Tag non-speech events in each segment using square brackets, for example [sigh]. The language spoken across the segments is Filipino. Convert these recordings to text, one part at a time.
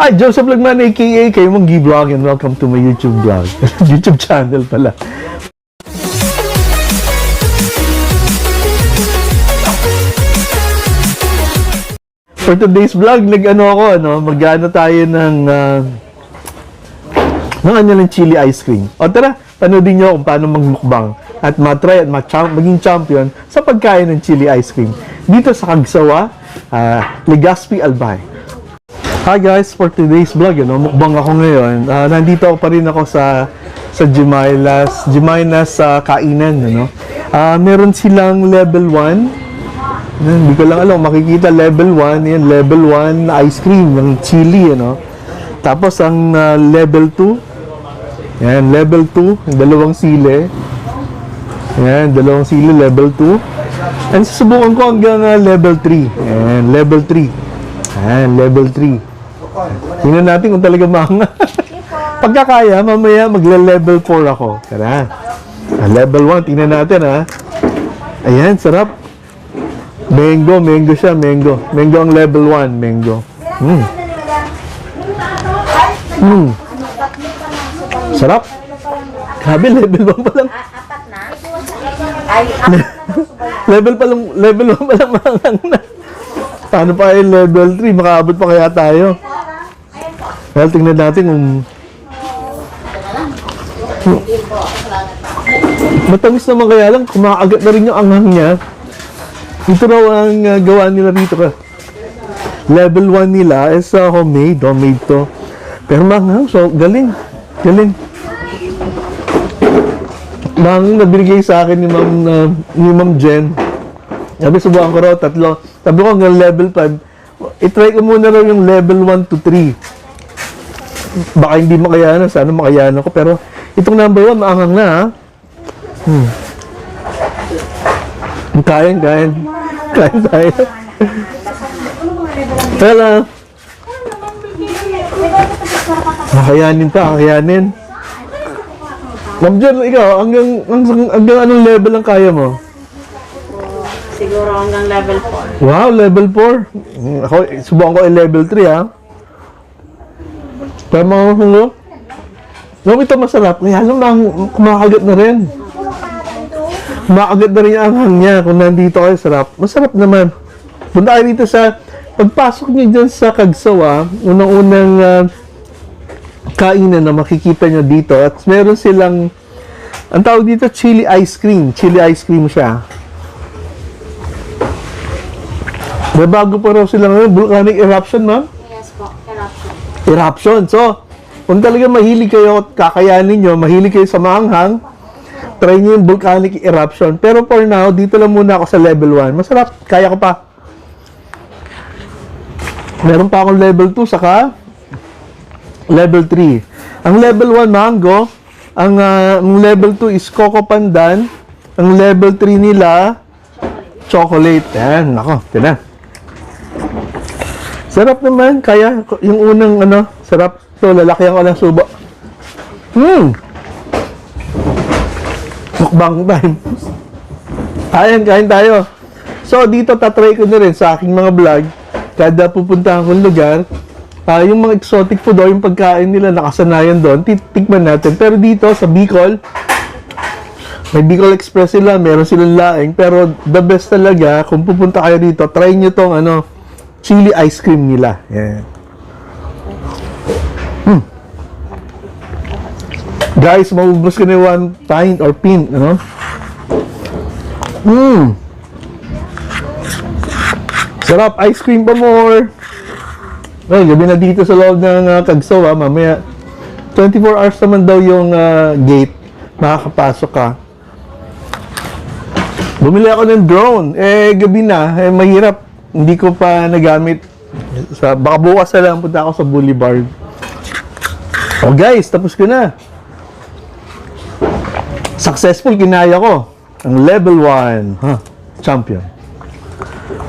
Hi, Joseph Lagman, aka kayo mong G-Vlog and welcome to my YouTube vlog. [laughs] YouTube channel pala. For today's vlog, nag-ano ako, ano, mag-ano tayo ng uh, ng ano ng chili ice cream. O tara, panoodin nyo kung paano magmukbang at matry at ma-champ- maging champion sa pagkain ng chili ice cream. Dito sa Kagsawa, uh, Legazpi, Albay. Hi guys, for today's vlog, ano, mukbang ako ngayon. Ah, nandito pa rin ako sa sa Jemilas, Jemilas sa kainan, ano. Ah, meron silang level 1. Hindi ko lang alam, makikita level 1, yan level 1 na ice cream ng chili, ano. Tapos ang ah, level 2, yan level 2, yung dalawang sili. Yan, dalawang sili level 2. And susubukan ko hanggang ah, level 3. Yan, level 3. Yan, level 3. Tingnan natin kung talaga maanga. Pagka kaya, mamaya magle-level 4 ako. Tara. Ah, level 1, tingnan natin ha. Ayan, sarap. Mango, mango siya, mango. Mango ang level 1, mango. Mm. Mm. Sarap. Grabe, level 1 pa lang. level pa lang, level 1 pa lang maangang na. Paano pa yung level 3? Makaabot pa kaya tayo? Well, tingnan natin kung... Matamis naman kaya lang, kumakagat na rin yung anghang niya. Ito raw ang uh, gawa nila rito. Level 1 nila is uh, homemade, homemade to. Pero manghang, so galing. Galing. Manghang na binigay sa akin ni Ma'am, uh, ni Ma'am Jen. Sabi, subukan ko raw, tatlo. Sabi ko hanggang level 5. I-try ko muna raw yung level 1 to 3. Baka hindi makayanan, sana makayanan ko. Pero itong number 1, maangang na ha. Hmm. Kain, kain. [laughs] Kain tayo. Hello. Kakayanin pa, kakayanin. Ma'am Jen, ikaw, hanggang, hanggang, hanggang anong level ang kaya mo? siguro hanggang level 4. Wow, level 4. Mm, Ako, subukan ko yung level 3 ha. Pero mga hulo. No, ito masarap. Kaya alam mo, kumakagat na rin. Kumakagat na rin yung anghang niya. Kung nandito kayo, sarap. Masarap naman. Punta kayo dito sa, pagpasok niyo dyan sa Kagsawa, unang-unang ah, kainan na makikita nyo dito. At meron silang, ang tawag dito, chili ice cream. Chili ice cream siya. May bago pa raw sila ngayon, volcanic eruption, ma'am. Eruption. So, kung talaga mahilig kayo at kakayanin nyo, mahilig kayo sa maanghang, try nyo yung volcanic eruption. Pero for now, dito lang muna ako sa level 1. Masarap. Kaya ko pa. Meron pa akong level 2, saka level 3. Ang level 1, mango. Ang, ah, ang level 2 is coco pandan. Ang level 3 nila, chocolate. Yan, nako, tinan. Sarap naman. Kaya, yung unang ano, sarap. So, lalakyan ko lang subo. Hmm. Mukbang time. Kain, kain tayo. So, dito tatry ko na rin sa aking mga vlog. Kada pupunta akong lugar, ah, yung mga exotic food o yung pagkain nila nakasanayan doon, titikman natin. Pero dito sa Bicol, may Bicol Express sila, meron silang laing. Pero the best talaga, kung pupunta kayo dito, try nyo tong ano, chili ice cream nila. Yan. Hmm. Guys, maubos na yung one pint or pint, ano? Hmm. Sarap, ice cream pa more. Well, gabi na dito sa loob ng uh, Kagsawa, mamaya 24 hours naman daw yung ah, gate. Makakapasok ka. Bumili ako ng drone. Eh, gabi na. Eh, mahirap. Hindi ko pa nagamit. Sa, baka bukas na lang punta ako sa Boulevard. Oh guys, tapos ko na. Successful, kinaya ko. Ang level 1. Huh, champion.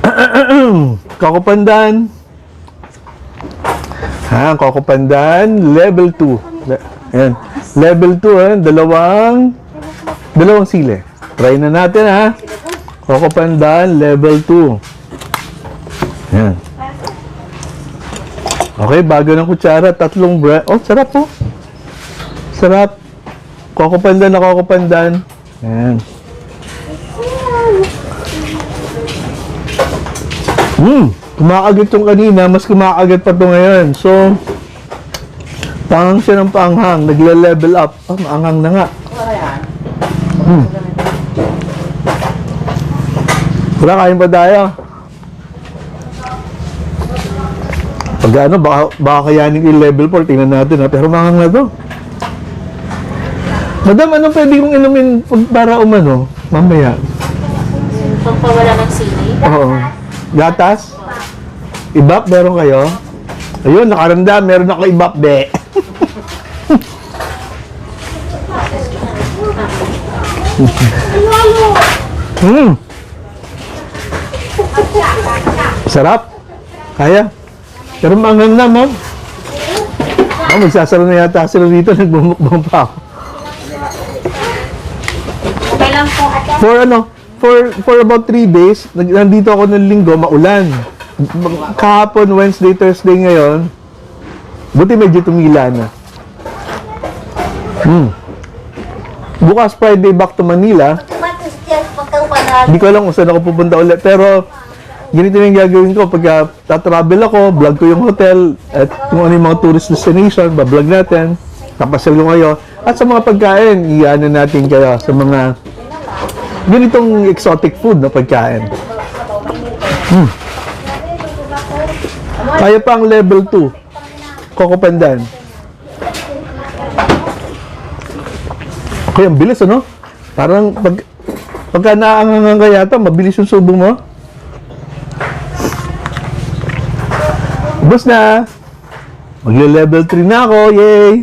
[clears throat] Kokopandan. Ha, Kokopandan, level 2. Le- Ayan. Level 2, eh, dalawang dalawang sile. Try na natin ha. Kokopandan, level 2. Ayan. Okay, bago ng kutsara, tatlong bread. Oh, sarap po. Sarap. Kokopandan na kokopandan. Ayan. Hmm, kumakagat yung kanina, mas kumakagat pa to ngayon. So, pangang siya ng panghang, nagle-level up. Ah, maanghang na nga. Hmm. Wala, kain pa tayo. Pag ano, baka, baka kayanin yung level 4, tingnan natin ha. Pero manghang na to. Madam, anong pwede kong inumin para umano? Mamaya. Pampawala ng sili. Oo. Gatas? Ibap, meron kayo? Ayun, nakaranda, meron ako ibap, be. [laughs] hmm. Sarap. Kaya. Pero mangang na, ma'am. Oh, magsasara na yata sila dito. [laughs] Nagbumukbang pa ako. Okay lang po. For ano, for for about three days, nag, nandito ako ng linggo, maulan. Kahapon, Wednesday, Thursday ngayon, buti medyo tumila na. Hmm. Bukas Friday back to Manila, hindi ko alam kung saan ako pupunta ulit. Pero, ganito yung gagawin ko. Pagka tatravel ako, vlog ko yung hotel, at kung ano yung mga tourist destination, bablog natin, tapasal ko kayo. At sa mga pagkain, iyan natin kayo sa mga ganitong exotic food na pagkain. Hmm. Kaya pa ang level 2. Kokopandan. Kaya ang bilis ano? Parang pag pagka naangangang ka yata, mabilis yung subo mo. Ubus na. Magle-level 3 na ako. Yay!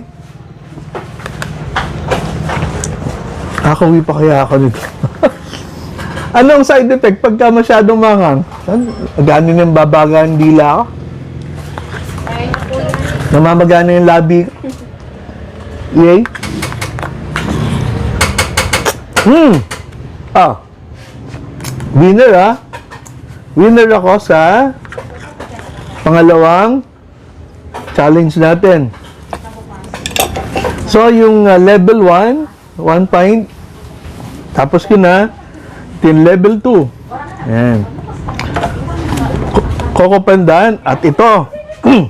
Kakawi pa kaya ako nito. [laughs] Anong side effect pagka masyadong manghang? Gano'n yung babaga ang dila ko? Namamagana yung labi? Yay? Hmm. Ah. Winner ah. Winner ako sa pangalawang challenge natin. So, yung uh, level 1, 1 pint. Tapos ko na, yung level 2. Ayan. K- Coco Pandan. At ito. [clears throat]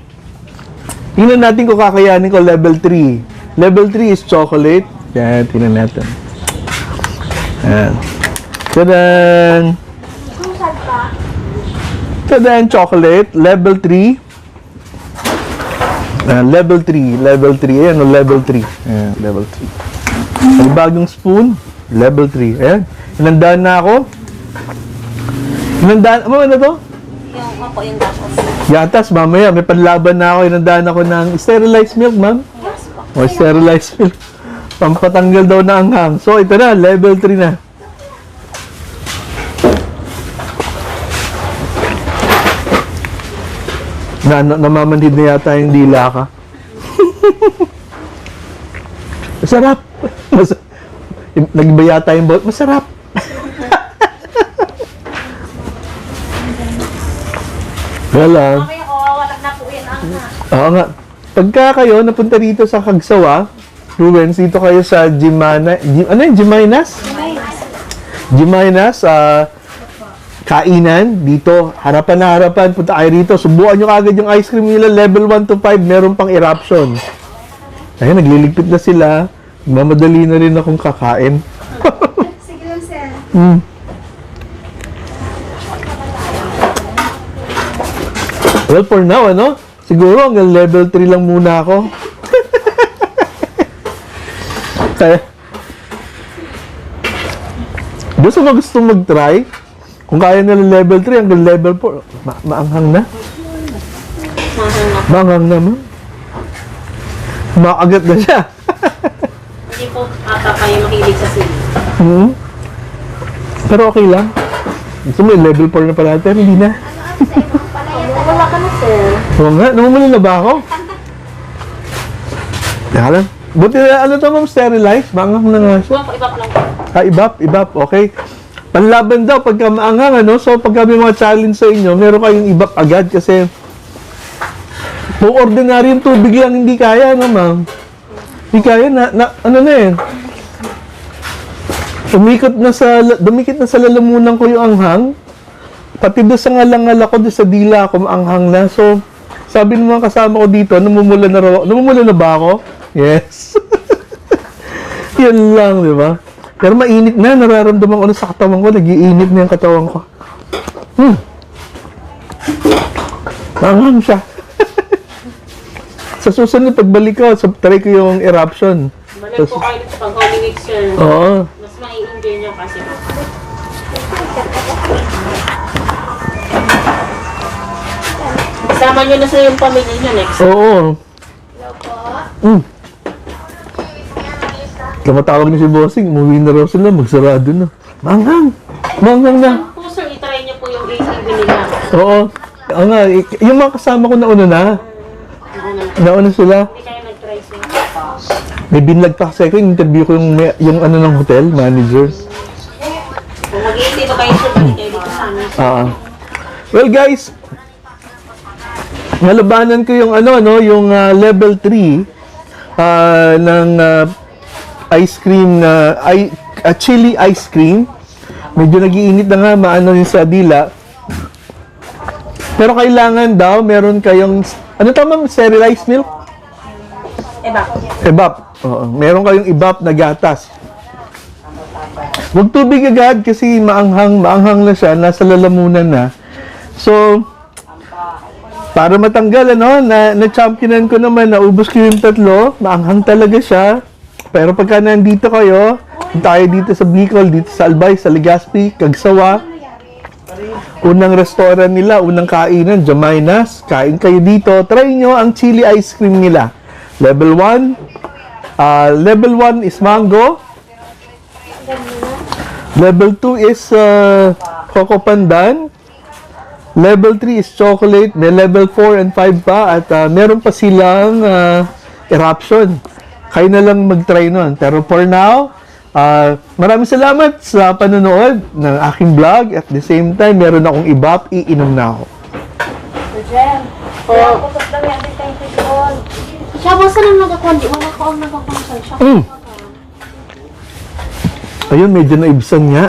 tingnan natin kung kakayanin ko level 3. Level 3 is chocolate. Yan, tingnan natin. Ayan. Tadan! Tadan, chocolate. Level 3. Ayan, level 3. Level 3. Ayan, oh, level 3. Ayan, level 3. Ang bagong spoon. Level 3. Ayan. Inandaan na ako. Inandaan. Ano na to? Yung ako, yung gatas. Gatas, mamaya. May panlaban na ako. Inandaan ako ng sterilized milk, ma'am. Yes po. O sterilized milk. Pampatanggal daw na ang hang. So, ito na. Level 3 na. Na, na namamanhid na yata yung dila ka. Masarap. Mas, Nag-iba yata yung bot. Masarap. Wala. Mamaya kawawalan na po yan ang Oo nga. Pagka kayo napunta dito sa Kagsawa, Ruens, dito kayo sa Jimana, Jim, ano yun, Jiminas? Jiminas, ah, kainan, dito, harapan na harapan, punta kayo rito, subukan nyo kagad yung ice cream nila, level 1 to 5, meron pang eruption. Ayun, nagliligpit na sila, mamadali na rin akong kakain. [laughs] Sige lang, sir. Hmm. Well, for now, ano? Siguro hanggang level 3 lang muna ako. [laughs] Kaya, gusto mo gusto mag-try? Kung kaya nila level 3 hanggang level 4, ma- maanghang na. Maanghang na, ma'am. Makagat na siya. [laughs] Hindi po ata kayo makilig sa sili. Hmm. Pero okay lang. Gusto mo level 4 na pala, pero hindi na. Wala ka na, sir. Oo nga, namumuli na ba ako? Teka lang. Buti na, ano to ma'am, sterilized? Maanghang na nga siya. Iba po lang po. Ah, ibap, ibap, okay. Panlaban daw pagka maanghang, ano? So, pagka may mga challenge sa inyo, meron kayong ibap agad kasi Kung ordinaryong tubig lang hindi kaya, no, ma'am? Hindi kaya na, na ano na eh. Umikot na sa, dumikit na sa lalamunan ko yung anghang. Pati doon sa ngalangal ako, doon sa dila ako, maanghang na. So, sabi ng mga kasama ko dito, namumula na raw. Namumula na ba ako? Yes. [laughs] Yan lang, di ba? Pero mainit na, nararamdaman ko na sa katawan ko, nagiinit na yung katawan ko. Hmm. Maanghang siya. [laughs] sa susunod, pagbalik ko, so, try ko yung eruption. Balik po kayo sa pag-holy mixture. Oo. Mas mai-enjoy nyo kasi. Kasama nyo na sa yung pamilya nyo next. Oo. Mm. Tumatawag ni si Bossing, umuwi na raw sila, magsarado na. Manghang! Manghang na! Po sir, itry nyo po yung ACV nila. Oo. Oo nga, ik- yung mga kasama ko nauna na. Ano, Nauna sila. Hindi kayo nag-try sir. May binlag pa kasi ako, interview ko yung, may- yung ano ng hotel, manager. Kung mag-iintay ba kayo sir, balik kayo dito sa amin. Ah. well guys, nalabanan ko yung ano no, yung ah, level 3 ah, ng ah, ice cream na ay ah, chili ice cream. Medyo nagiinit na nga maano yung sa dila. Pero kailangan daw meron kayong ano tama sterilized milk? Eba. Ebap. Oo. Meron kayong ibap na gatas. Huwag tubig agad kasi maanghang, maanghang na siya, nasa lalamunan na. So, para matanggal, ano, na, na-championan ko naman, naubos ko yung tatlo, maanghang talaga siya. Pero pagka nandito kayo, tayo dito sa Bicol, dito sa Albay, sa Legazpi, Kagsawa, unang restaurant nila, unang kainan, Jamainas, kain kayo dito, try nyo ang chili ice cream nila. Level 1, ah, level 1 is mango, Level 2 is uh, Coco Pandan. Level 3 is chocolate. May level 4 and 5 pa. At uh, meron pa silang uh, eruption. Kayo na lang mag-try nun. Pero for now, uh, maraming salamat sa panonood ng aking vlog. At the same time, meron akong ibap. Iinom na ako. O, siya ba sa nang nagkakundi? Wala ko ang nagkakundi siya. Mm. Ayun, medyo naibsan nga.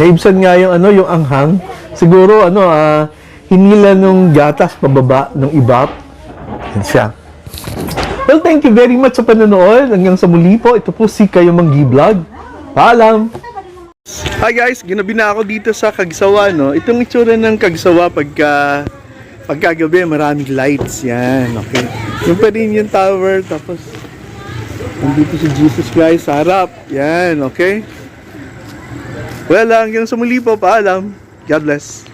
Naibsan nga yung ano, yung anghang. Siguro ano, ah, hinila nung gatas pababa nung ibap. Yan siya. Well, thank you very much sa panonood. Hanggang sa muli po, ito po si Kayo Manggi Vlog. Paalam! Hi guys, ginabi na ako dito sa Kagsawa, no? Itong itsura ng Kagsawa pagka pagkagabi, maraming lights yan, okay? Yung pa rin yung tower, tapos Nandito si Jesus Christ sa harap. Yan, okay? Well, hanggang sa muli po, paalam. God bless.